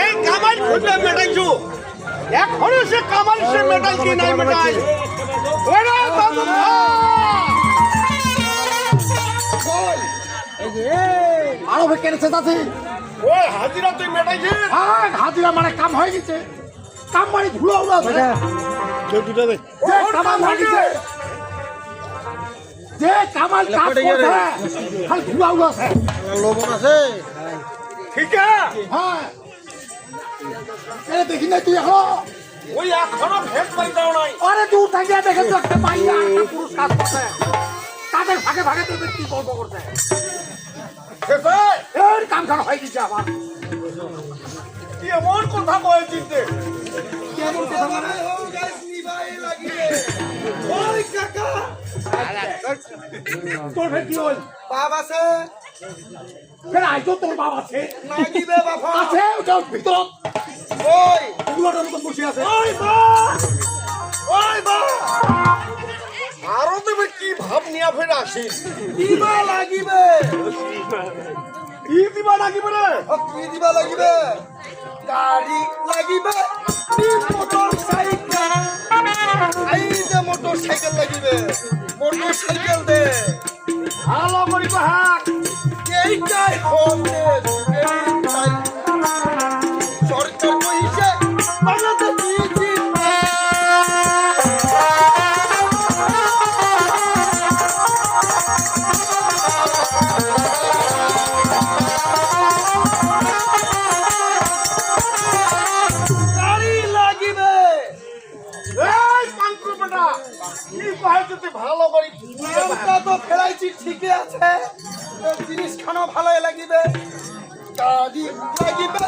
এই কামাল খুঁজে মেটাইছু এখনও সে কামাল সে মেটাই কি নাই মেটাই? ওরে বাবু! আরও কেনেছে তাতে ওই হাজিরা তুই মেটাইছিস? হ্যাঁ হাজিরা মানে কাম হয়ে গেছে। কাম মানে ধুলো উড়া আছে যে কামাল লাগিছে যে কামাল কাজ করছে খালি ধুলা উড়া আছে। লবণ আছে? ঠিক? আছে হ্যাঁ। এ দেখি না তুই এখন? ওই এখনও ভেদ পাই দাও নাই। আরে দূর থেকে দেখে তো একটা মাইয়া একটা পুরুষ কাজ করছে। ভাগে ভাগে তো কি গল্প করতে? শেষে এর কাম খান হয়ে গেছে আমার কি এমন কথা কয়েছিস রে? কেমন কথা মানে তোর ফের কি হল? বাপ আছে? ফের আইতো তোর আছে। আছে ওটা ওই। মতন বসে আছে। ওই বা ওই বা আরও তুমি কি ভাব নিয়ে ফের আসিস? দিবা লাগিবে? কি দিবা বলে ও কি দিবা লাগিবে? গাড়ি লাগিবে? মোটর সাইকেল এই যে মোটর সাইকেল লাগিবে। মোটর সাইকেল দে। ভালো করিবা হাক এইটাই হবে কি কয়েছিস ভালো করি নামটা ঠিকই আছে। তো জিনিস খানো ভালোই লাগিবে। লাগিবে।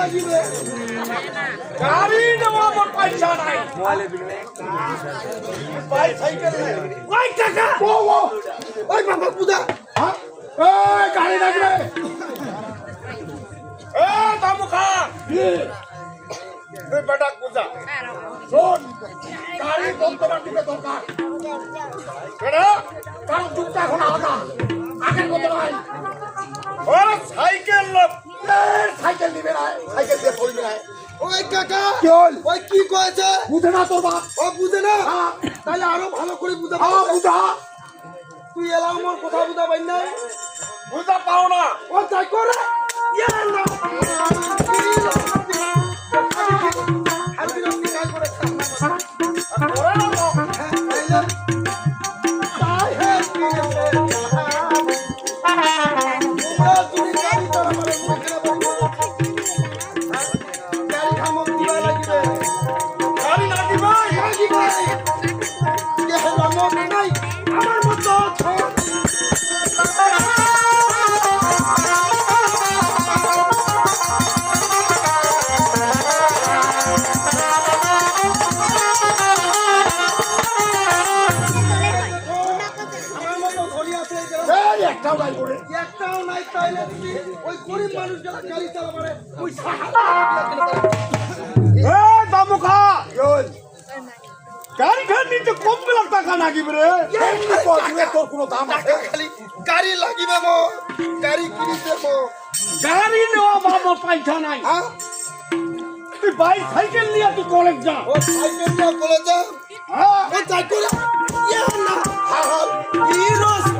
লাগিবে গাড়ি নেওয়া আমার পয়সা নাই। বাইক সাইকেল নেই। ওই টাকা? ও ও। ওই বাবা পূজা হ্যাঁ? এই গাড়ি লাগবে। এ দামুখা তুই বেটা শোন গাড়ি বর্তমান দিকে দরকার। বেটা কারণ যুগটা এখন আলাদা। আগের মতো নয়। ওরা সাইকেল লোক সাইকেল নিবে না সাইকেল দিয়ে চলবে না। ওই কাকা কি হল? ওই কি কয়েছে বুঝে না তোর বাপ। ও বুঝে না? হ্যাঁ। তাহলে আরও ভালো করে বুঝা হ্যাঁ বুঝা। তুই এলাম আমার কথা বুঝা পাই নাই? বুঝা পাও না। ও তাই করে। একটাও নাই করে। একটাও নাই তাইলে তুমি ওই গরিব মানুষ যারা গাড়ি চালাবারে ওই এ দামুখা গাড়ি খান নিতে কম বেলা টাকা নাগিবে রে? এমনি পথে তোর কোনো দাম আছে? খালি গাড়ি লাগিবে মো। গাড়ি কিনি দেবো গাড়ি নেওয়া আমার পয়সা নাই। হ্যাঁ? তুই বাইক সাইকেল নিয়ে তুই কলেজ যা। ও সাইকেল নিয়ে বলে যা? হ্যাঁ। ও তাই ইয়া না হাল হিরোস্তি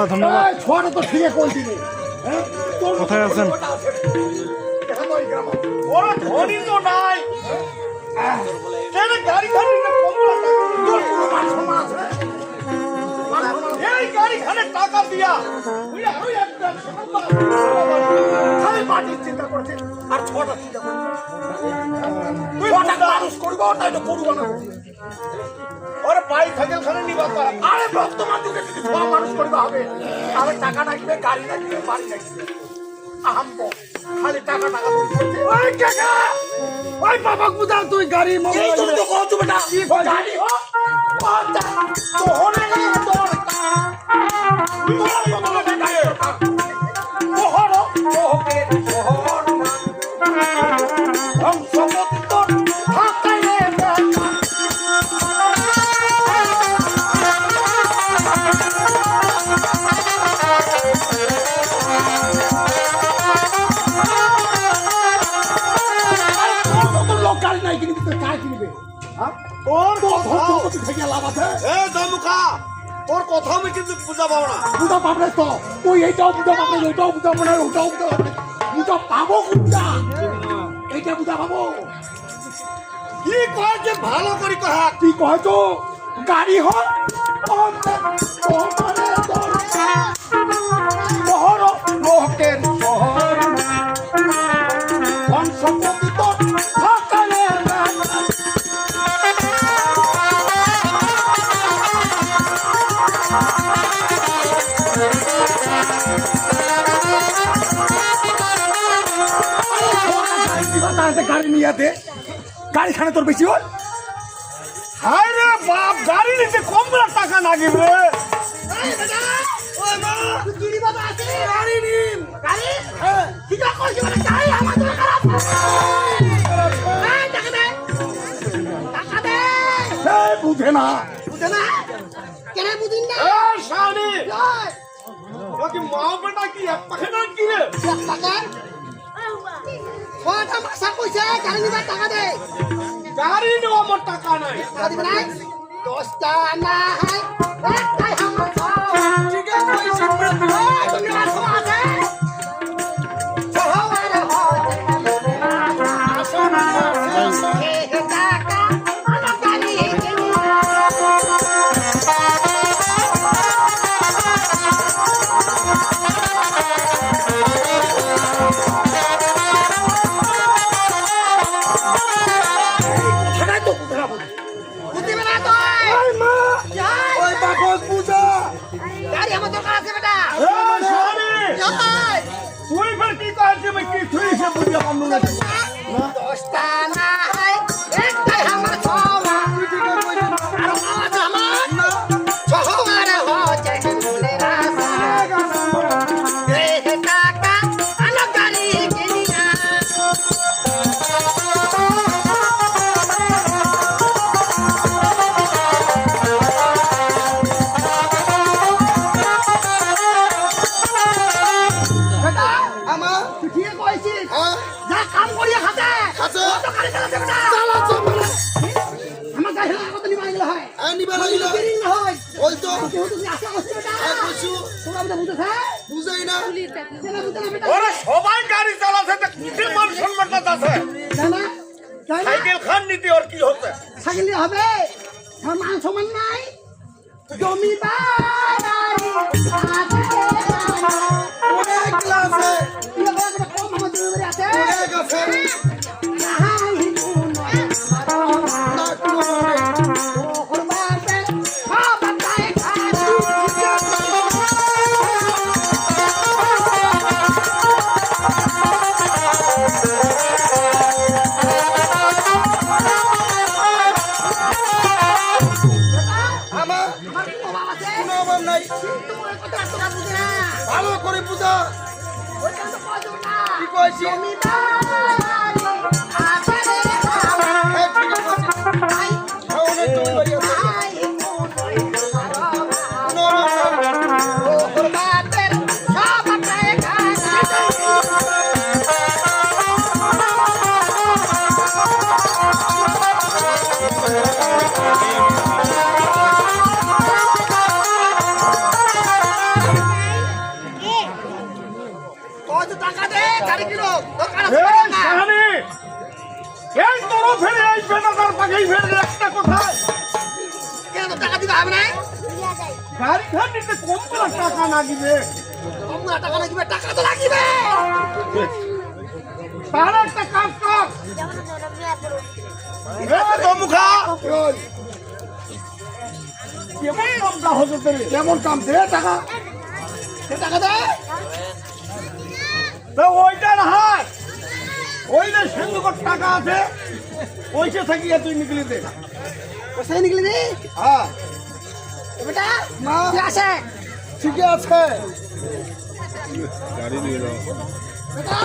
আছে? এই গাড়ি খানে টাকা দিয়া। ওই ওই একটা সম্মান। খালি মাটির চিন্তা করেছে। আর ছোয়াটা চিন্তা করেছে। ছোয়াটা মানুষ করব তাই তো করব না ওর পাই খানে তার আরে বর্তমান যুগে যদি ছোয়া মানুষ করতে হবে তাহলে টাকা লাগবে গাড়ি লাগবে বাড়ি লাগবে আহাম্ব খালি টাকা টাকা ওই কাকা ওই বাবা কুদা তুই গাড়ি তুমি তো হো তো কার কিনবে তোর তোর কথা। থেকে লাভ আছে? এ দমুখা তোর কথা আমি কিন্তু বুঝা পাবো না। বুঝা পাবলে তো। এইটাও বুঝা পাবলে ওইটাও বুঝা পাবলে ওটাও বুঝা পাবো কোনটা? এইটা বুঝা পাবো। কি কয় যে ভালো করি কহা তুই কয় তো? গাড়ি হয়। গাড়ি নিয়ে দে গাড়ি খানে তোর বেশি হল? হায় রে বাপ গাড়ি নিতে কমলা টাকা এই বুঝে না। মা বেটা কি এক পাখে না কি রে? গাড়ি নেওয়া আমার টাকা নাই। দশটা না হয় ঠিক আছে পাবো না দশটা না চালাতে হয়। হয়। ওই তো তুমি আশা তোমরা বুঝা বুঝাই না। ওরা সবাই গাড়ি চালাচ্ছে তো কিসের মান সম্মানটা আছে। জানা? জানা? সাইকেল খান নিতে ওর কি হচ্ছে? সাইকেল হবে? সমান সমান নাই? জমিদার! অনেক অভাব নাই। বুঝে ভালো করে না কি কইছি? ফেলে এই বেটাটার পাখেই ফেলে একটা কোথায়? কেন টাকা দিতে হবে না? গাড়ি খান নিতে কম করে টাকা না দিবে তোমরা টাকা লাগবে টাকা তো লাগবে। তাহলে একটা কাজ কর। এ কেমন কামটা হতো কেমন কাম দে টাকা। সে টাকা দে। তো ওইটা হাত ওই যে সিন্ধুকর টাকা আছে ওইসে থাকিয়ে তুই নিকলি দে। সেই নিকলি দি? হ্যাঁ। বেটা মা কি আছে ঠিকই আছে। বেটা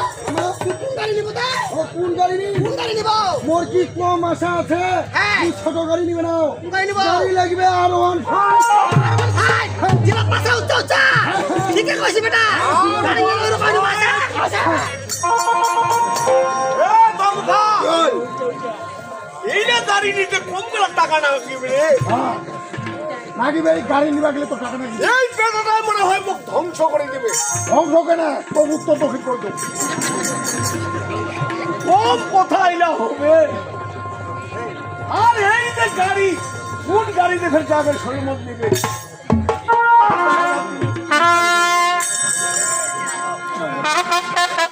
তুই কোন গাড়ি নিব তা? ও কোন গাড়ি নি কোন গাড়ি নিব? মোর কি কম আশা আছে? হ্যাঁ। তুই ছোট গাড়ি নিবে না। কোন গাড়ি নিব? গাড়ি লাগবে আর ওয়ান ফাইভ। জিলা উচ্চা উচ্চা কইছি বেটা। গাড়ি নিব রকম নিব আছে। এ দমুখা এই যে দাঁড়ি নিতে কম টাকা না রে নাকি ভাই গাড়ি নিবা গেলে তো টাকা নাকি? এই বেটাটা মনে হয় মুখ ধ্বংস করে দিবে। ধ্বংস কেনা তো মুক্ত দক্ষিণ করে দেবো কম কথা এলা হবে। আর এই যে গাড়ি কোন গাড়িতে ফের যাবে শরীর মত